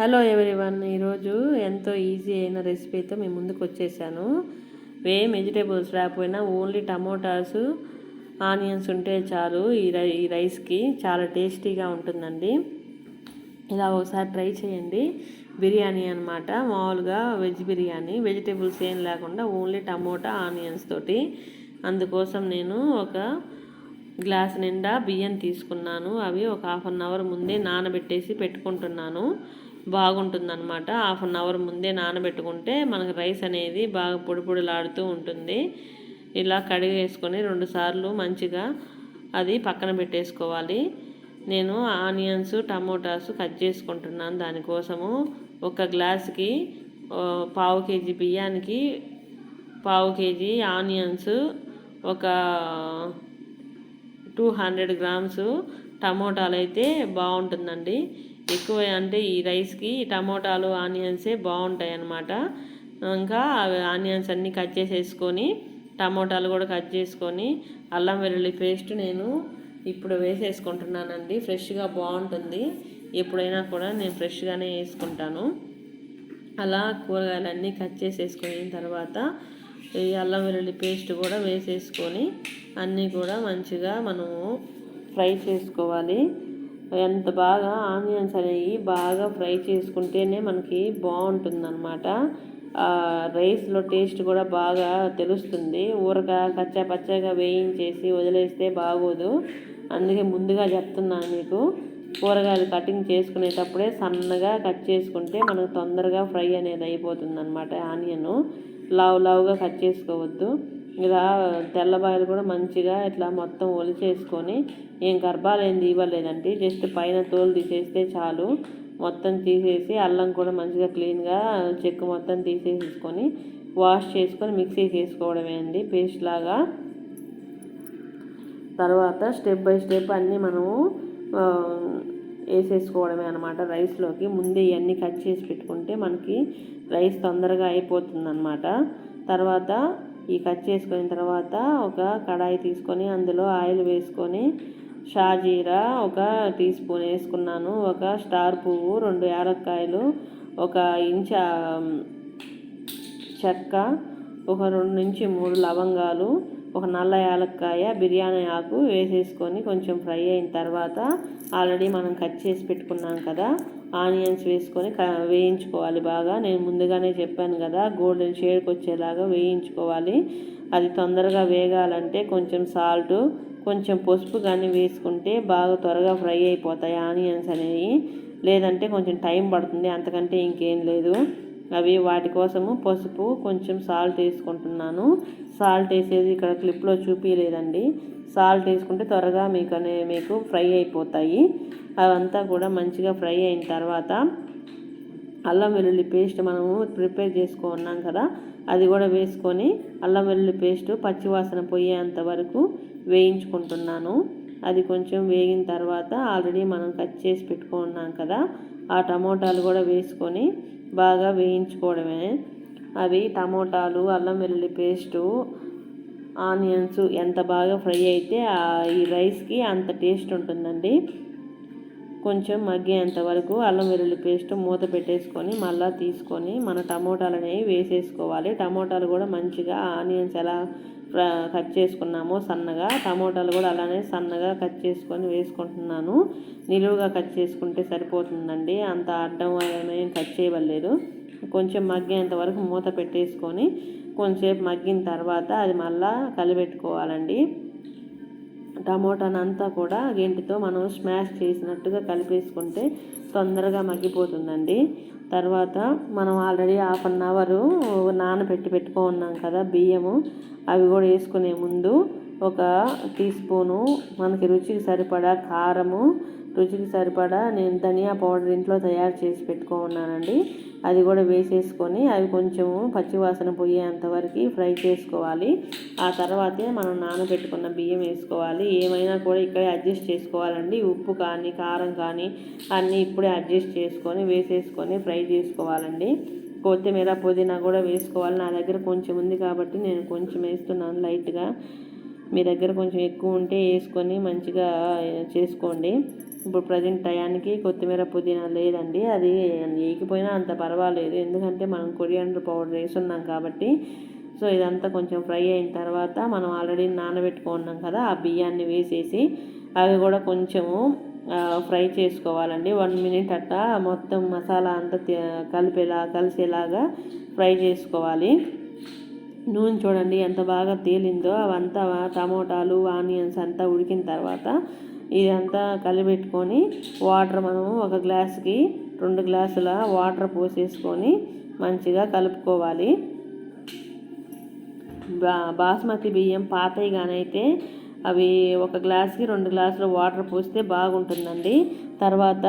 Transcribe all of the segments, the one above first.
Hello everyone ఈరోజు ఎంతో easy అయిన రెసిపీతో మేము ముందుకు వచ్చేసాను. ఏం వెజిటేబుల్స్ రాకపోయినా ఓన్లీ టమోటాస్ ఆనియన్స్ ఉంటే చాలు. ఈ రై ఈ రైస్కి చాలా టేస్టీగా ఉంటుందండి. ఇలా ఒకసారి ట్రై చేయండి. బిర్యానీ అనమాట మామూలుగా వెజ్ బిర్యానీ. వెజిటేబుల్స్ ఏం లేకుండా ఓన్లీ టమోటా ఆనియన్స్ తోటి. అందుకోసం నేను ఒక గ్లాస్ నిండా బియ్యం తీసుకున్నాను. అవి ఒక హాఫ్ అన్ అవర్ ముందే నానబెట్టేసి పెట్టుకుంటున్నాను. బాగుంటుందన్నమాట. హాఫ్ అన్ అవర్ ముందే నానబెట్టుకుంటే మనకు రైస్ అనేది బాగా పొడి పొడిలాడుతూ ఉంటుంది. ఇలా కడిగేసుకొని రెండుసార్లు మంచిగా అది పక్కన పెట్టేసుకోవాలి. నేను ఆనియన్స్ టమోటాస్ కట్ చేసుకుంటున్నాను దానికోసము. ఒక గ్లాస్కి పావు కేజీ బియ్యానికి పావు కేజీ ఆనియన్స్ ఒక టూ హండ్రెడ్ గ్రామ్స్ టమోటాలు అయితే బాగుంటుందండి. ఎక్కువ అంటే ఈ రైస్కి టమోటాలు ఆనియన్సే బాగుంటాయి అన్నమాట ఇంకా ఆనియన్స్ అన్నీ కట్ చేసేసుకొని టమోటాలు కూడా కట్ చేసుకొని అల్లం వెల్లుల్లి పేస్ట్ నేను ఇప్పుడు వేసేసుకుంటున్నానండి. ఫ్రెష్గా బాగుంటుంది. ఎప్పుడైనా కూడా నేను ఫ్రెష్గానే వేసుకుంటాను. అలా కూరగాయలన్నీ కట్ చేసేసుకున్న తర్వాత ఈ అల్లం వెల్లుల్లి పేస్ట్ కూడా వేసేసుకొని అన్నీ కూడా మంచిగా మనము ఫ్రై చేసుకోవాలి. ఎంత బాగా ఆనియన్స్ అనేవి బాగా ఫ్రై చేసుకుంటేనే మనకి బాగుంటుందన్నమాట. రైస్లో టేస్ట్ కూడా బాగా తెలుస్తుంది. ఊరక కచ్చా పచ్చగా వేయించేసి వదిలేస్తే బాగోదు. అందుకే ముందుగా చెప్తున్నాను మీకు కూరగాయలు కటింగ్ చేసుకునేటప్పుడే సన్నగా కట్ చేసుకుంటే మనకు తొందరగా ఫ్రై అనేది అయిపోతుంది అనమాట ఆనియన్. లావు లావుగా కట్ చేసుకోవద్దు. ఇలా తెల్లబాయలు కూడా మంచిగా ఇట్లా మొత్తం ఒలిచేసుకొని ఏం గర్భాలు ఏం తీయలేదండి జస్ట్ పైన తోలు తీసేస్తే చాలు. మొత్తం తీసేసి అల్లం కూడా మంచిగా క్లీన్గా చెక్కు మొత్తం తీసేసుకొని వాష్ చేసుకొని మిక్సీ చేసుకోవడమే అండి పేస్ట్ లాగా. తర్వాత స్టెప్ బై స్టెప్ అన్నీ మనము వేసేసుకోవడమే అనమాట రైస్లోకి. ముందే ఇవన్నీ కట్ చేసి పెట్టుకుంటే మనకి రైస్ తొందరగా అయిపోతుంది అనమాట తర్వాత ఈ కట్ చేసుకున్న తర్వాత ఒక కడాయి తీసుకొని అందులో ఆయిల్ వేసుకొని షాజీరా ఒక టీ స్పూన్ వేసుకున్నాను. ఒక స్టార్ పువ్వు రెండు యాలక్కాయలు ఒక ఇంచ చెక్క ఒక రెండు నుంచి మూడు లవంగాలు ఒక నల్ల యాలక్కాయ బిర్యానీ ఆకు వేసేసుకొని కొంచెం ఫ్రై అయిన తర్వాత ఆల్రెడీ మనం కట్ చేసి పెట్టుకున్నాం కదా ఆనియన్స్ వేసుకొని వేయించుకోవాలి బాగా. నేను ముందుగానే చెప్పాను కదా గోల్డెన్ షేడ్కి వచ్చేలాగా వేయించుకోవాలి. అది తొందరగా వేగాలంటే కొంచెం సాల్ట్ కొంచెం పసుపు కానీ వేసుకుంటే బాగా త్వరగా ఫ్రై అయిపోతాయి ఆనియన్స్ అనేవి. లేదంటే కొంచెం టైం పడుతుంది అంతకంటే ఇంకేం లేదు. అవి వాటి కోసము పసుపు కొంచెం సాల్ట్ వేసుకుంటున్నాను. సాల్ట్ వేసేది ఇక్కడ క్లిప్లో చూపించలేదండి సాల్ట్ వేసుకుంటే త్వరగా మీకు అనే మీకు ఫ్రై అయిపోతాయి. అవంతా కూడా మంచిగా ఫ్రై అయిన తర్వాత అల్లం వెల్లుల్లి పేస్ట్ మనము ప్రిపేర్ చేసుకున్నాం కదా అది కూడా వేసుకొని అల్లం వెల్లుల్లి పేస్ట్ పచ్చివాసన పోయేంత వరకు వేయించుకుంటున్నాను. అది కొంచెం వేగిన తర్వాత ఆల్రెడీ మనం కట్ చేసి పెట్టుకున్నాం కదా ఆ టమోటాలు కూడా వేసుకొని బాగా వేయించుకోవడమే. అవి టమోటాలు అల్లం వెల్లుల్లి పేస్టు ఆనియన్స్ ఎంత బాగా ఫ్రై అయితే ఈ రైస్కి అంత టేస్ట్ ఉంటుందండి. కొంచెం మగ్గేంత వరకు అల్లం వెల్లుల్లి పేస్ట్ మూత పెట్టేసుకొని మళ్ళీ తీసుకొని మన టమోటాలు అనేవి వేసేసుకోవాలి. టమోటాలు కూడా మంచిగా ఆనియన్స్ ఎలా కట్ చేసుకున్నామో సన్నగా టమోటాలు కూడా అలానే సన్నగా కట్ చేసుకొని వేసుకుంటున్నాను. నిలువుగా కట్ చేసుకుంటే సరిపోతుందండి. అంత అడ్డం కట్ చేయవలేదు కొంచెం మగ్గేంత వరకు మూత పెట్టేసుకొని కొంచెంసేపు మగ్గిన తర్వాత అది మళ్ళీ కలిపెట్టుకోవాలండి. టమోటానంతా కూడా గెంటితో మనం స్మాష్ చేసినట్టుగా కలిపేసుకుంటే తొందరగా మగ్గిపోతుందండి. తర్వాత మనం ఆల్రెడీ హాఫ్ అన్ అవరు నానబెట్టి పెట్టుకున్నాం కదా బియ్యము అవి కూడా వేసుకునే ముందు ఒక టీ స్పూను మనకి రుచికి సరిపడా కారము రుచికి సరిపడా నేను ధనియా పౌడర్ ఇంట్లో తయారు చేసి పెట్టుకున్నానండి అది కూడా వేసేసుకొని అవి కొంచెము పచ్చివాసన పోయేంతవరకు ఫ్రై చేసుకోవాలి. ఆ తర్వాతే మనం నానబెట్టుకున్న బియ్యం వేసుకోవాలి. ఏమైనా కూడా ఇక్కడే అడ్జస్ట్ చేసుకోవాలండి. ఉప్పు కానీ కారం కానీ అన్నీ ఇప్పుడే అడ్జస్ట్ చేసుకొని వేసేసుకొని ఫ్రై చేసుకోవాలండి. కొత్తిమీర పుదీనా కూడా వేసుకోవాలి. నా దగ్గర కొంచెం ఉంది కాబట్టి నేను కొంచెం వేస్తున్నాను లైట్గా. మీ దగ్గర కొంచెం ఎక్కువ ఉంటే వేసుకొని మంచిగా చేసుకోండి. ఇప్పుడు ప్రజెంట్ టయానికి కొత్తిమీర పుదీనా లేదండి. అది వేయకపోయినా అంత పర్వాలేదు. ఎందుకంటే మనం కొరియాండర్ పౌడర్ వేసున్నాం కాబట్టి. సో ఇదంతా కొంచెం ఫ్రై అయిన తర్వాత మనం ఆల్రెడీ నానబెట్టుకున్నాం కదా ఆ బియ్యాన్ని వేసేసి అవి కూడా కొంచెము ఫ్రై చేసుకోవాలండి. వన్ మినిట్ అట్లా మొత్తం మసాలా అంతా కలిపేలా కలిసేలాగా ఫ్రై చేసుకోవాలి. నూనె చూడండి ఎంత బాగా తేలిందో. అవంతా టమోటాలు ఆనియన్స్ అంతా ఉడికిన తర్వాత ఇదంతా కలిపెట్టుకొని వాటర్ మనము ఒక గ్లాస్కి రెండు గ్లాసుల వాటర్ పోసేసుకొని మంచిగా కలుపుకోవాలి. బా బాస్మతి బియ్యం పాతయిగానైతే అవి ఒక గ్లాస్కి రెండు గ్లాసులు వాటర్ పోస్తే బాగుంటుందండి. తర్వాత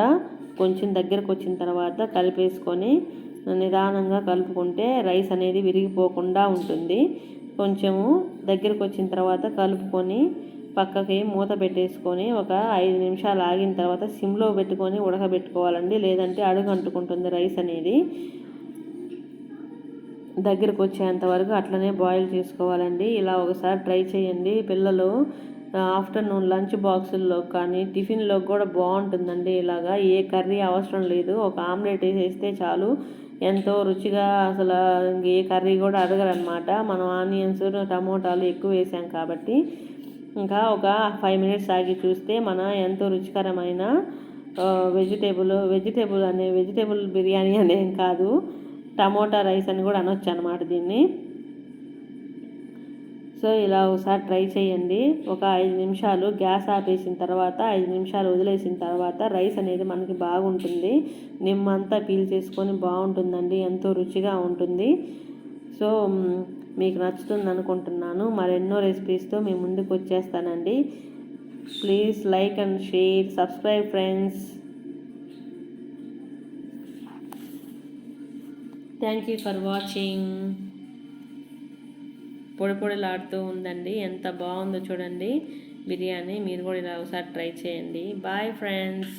కొంచెం దగ్గరకు వచ్చిన తర్వాత కలిపేసుకొని నిదానంగా కలుపుకుంటే రైస్ అనేది విరిగిపోకుండా ఉంటుంది. కొంచెము దగ్గరకు వచ్చిన తర్వాత కలుపుకొని పక్కకి మూత పెట్టేసుకొని ఒక ఐదు నిమిషాలు ఆగిన తర్వాత సిమ్లో పెట్టుకొని ఉడకబెట్టుకోవాలండి. లేదంటే అడుగు అంటుకుంటుంది రైస్ అనేది. దగ్గరకు వచ్చేంత వరకు అట్లనే బాయిల్ చేసుకోవాలండి. ఇలా ఒకసారి ట్రై చేయండి. పిల్లలు ఆఫ్టర్నూన్ లంచ్ బాక్సుల్లో కానీ టిఫిన్లో కూడా బాగుంటుందండి ఇలాగా. ఏ కర్రీ అవసరం లేదు. ఒక ఆమ్లెట్ వేసేస్తే చాలు. ఎంతో రుచిగా అసలు ఏ కర్రీ కూడా అడగరనమాట. మనం ఆనియన్స్ టమోటాలు ఎక్కువ వేసాం కాబట్టి ఇంకా ఒక ఫైవ్ మినిట్స్ ఆగి చూస్తే మన ఎంతో రుచికరమైన వెజిటేబుల్ వెజిటేబుల్ అనే వెజిటేబుల్ బిర్యానీ అనేం కాదు. టమోటా రైస్ అని కూడా అనొచ్చు అనమాట దీన్ని. సో ఇలా ఒకసారి ట్రై చేయండి. ఒక ఐదు నిమిషాలు గ్యాస్ ఆపేసిన తర్వాత ఐదు నిమిషాలు వదిలేసిన తర్వాత రైస్ అనేది మనకి బాగుంటుంది. నిమ్మంతా పీల్ చేసుకొని బాగుంటుందండి. ఎంతో రుచిగా ఉంటుంది. సో మీకు నచ్చుతుంది అనుకుంటున్నాను మరెన్నో రెసిపీస్తో మీ ముందుకు వచ్చేస్తానండి. Please like and share subscribe friends thank you for watching పొడి పొడిలాడుతూ ఉందండి ఎంత బాగుందో చూడండి. బిర్యానీ మీరు కూడా ఇలా ఒకసారి ట్రై చేయండి. Bye friends